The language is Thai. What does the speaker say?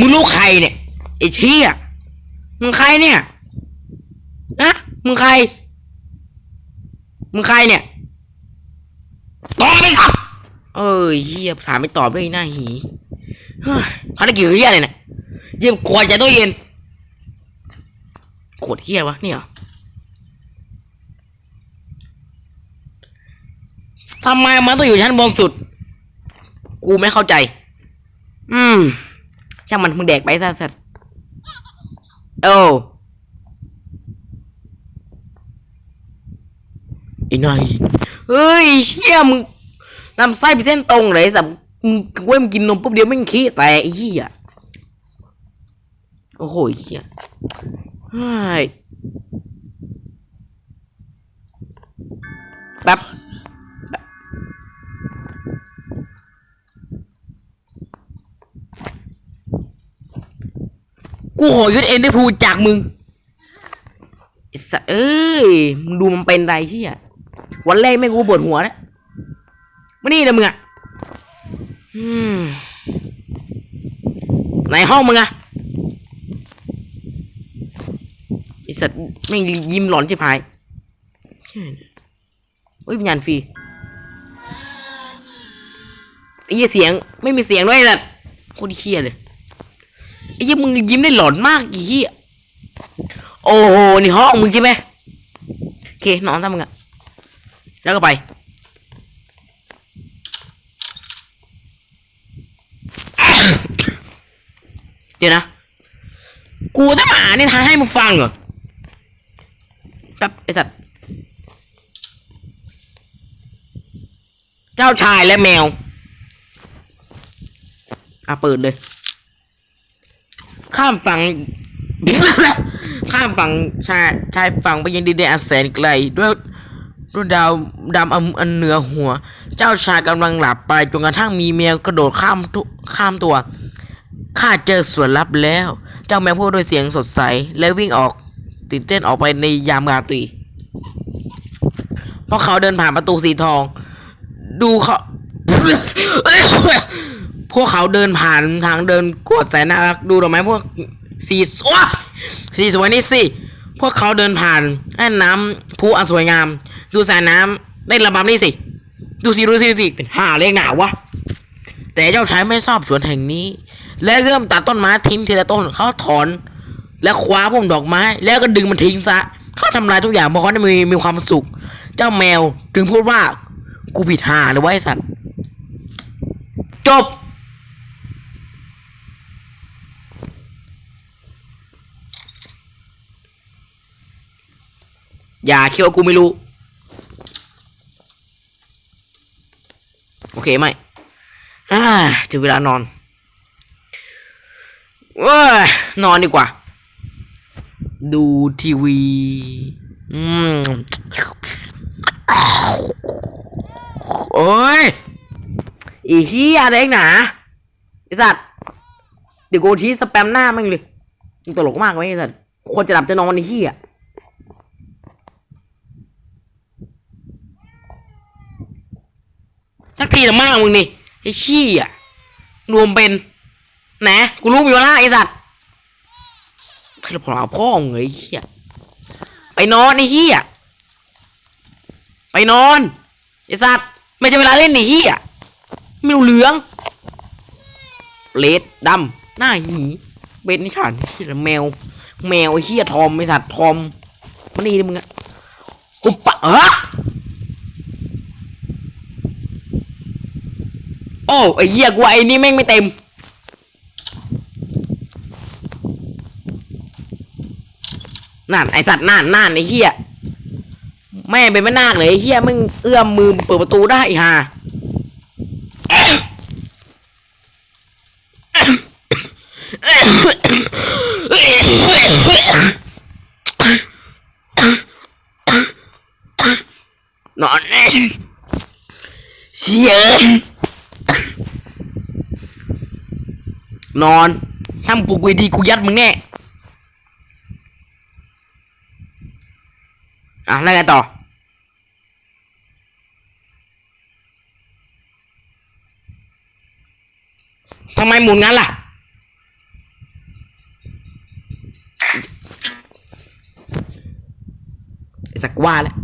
มึงลูกใครเนี่ยไอ้เชี่ยมึงใครเนี่ยนะมึงใคร มึงใครเนี่ยตอบไม่สับเอ้ยเฮียถามไม่ตอบด้วยหน้าหีเฮ้ยภารกิจเฮียอะไรเนี่ยเยี่ยมขวดใจตู้เย็นขวดเฮียวะเนี่ยทำไมมันต้องอยู่ชั้นบนสุด กูไม่เข้าใจ อืม ช่างมันมึงแดกไปซะสัตว์โอ้ไอ้นายเฮ้ยเชี่ยมึงลำไส้ไปเส้นตรงเลยสับมึงเว้ยมึงกินนมปุ๊บเดียวไม่งขี้แตกไอ้เหี้ยโอ้โหไอ้เหี้ยเฮ้ยแป๊บ กูขอยึดเอ็นได้พูดจากมึงอ้สัเอ้ยมึงดูมันเป็นไรที่อะวันแรกแม่กูปวดหัวนะมานี่เลยมึงอะอืมไหนห้องมึงอะไอสัตว์แม่ยิ้มหลอนชิบหายเฮ้ยวิญญาณฟรีไอ้เสียง ไม่มีเสียงด้วยสัตว์โคตรเคี้ยเลย อ้ยี่มึงยิ้มได้หลอนมากอีเหี้ยโอ้โหนี่ห้องมึงใช่ไหมโอเคนอนซะมึงอะแล้วก็ไปเดี๋ยวนะ กูจะมาอ่านนิทานให้มึงฟังเหรอแป๊บไอสัตว์ เจ้าชายและแมว อะเปิดเลย ข้ามฝั่ง ข้ามฝั่งชายชายฝั่งไปยังดินแดนอันแสนไกลด้วยด้วยดาวดำอันอันเหนือหัว เจ้าชายกำลังหลับไปจนกระทั่งมีแมวกระโดดข้ามทุข้ามตัวข้าเจอส่วนลับแล้ว เจ้าแมวพูดด้วยเสียงสดใส และวิ่งออกตื่นเต้นออกไปในยามราตรีพราะเขาเดินผ่านประตูสีทอง ดูเขา พวกเขาเดินผ่านทางเดินกวดแสนน่ารักดูดอกไม้พวกสีสวยสีสวยนี่สิพวกเขาเดินผ่านแอ่น้ำพุอันสวยงาม ดูสายน้ำได้ระบำนี่สิดูสิดูสิสิเป็นห่าเรียกหนาวะแต่เจ้าชายไม่ชอบสวนแห่งนี้ และเริ่มตัดต้นไม้ทิ้งทีละต้นเขาถอน และคว้าพวกดอกไม้ แล้วก็ดึงมันทิ้งซะเขาทำลายทุกอย่างเพราะเขาได้มีมีความสุข เจ้าแมวจึงพูดว่า กูผิดห่าหรือว่าไอสัตว์ จบ อย่าคิดว่ากูไม่รู้ โอเคไหมอ่าถึงเวลานอนเว้ยนอนดีกว่า ดูทีวี อืมโอ้ยอีเหี้ยอะไรเองหนาไอสัตว์เดี๋ยวกูชี้สแปมหน้ามึงเลยมึงตลกมากไหมไอสัตว์คนจะหลับจะนอนไอ้เหี้ย สักทีละมากมึงนี่ไอ้ชี้อะ รวมเป็นแหนกูรู้มีวาระไอ้สัตว์ใครจะพอเอาพ่อมึงไอ้เหี้ยไปนอนไอ้เหี้ยไปนอนไอ้สัตว์ไม่ใช่เวลาเล่นไอ้เหี้ยไม่รู้เหลืองเลดดำหน้าหีเบ็ดนี่ฉันเหี้ยแมว แมวไอ้เหี้ยทอมไอ้สัตว์ทอมมันนี่มึงอะกูปะเออ โอ้ไอ้เหี้ยกูไอ้นี่แม่งไม่เต็ม นั่นไอสัตว์นั่นนั่นไอ้เหี้ยแม่เป็นแม่นาคเลยไอ้เหี้ยมึงเอื้อมมือเปิดประตูได้ไอ้ห่าอนอนเชี่ย นอนห้ามปลุกกูดีกูยัดมึงแน่อะแล้วไงต่อทำไมหมุนงั้นล่ะ สักว่าแล้ว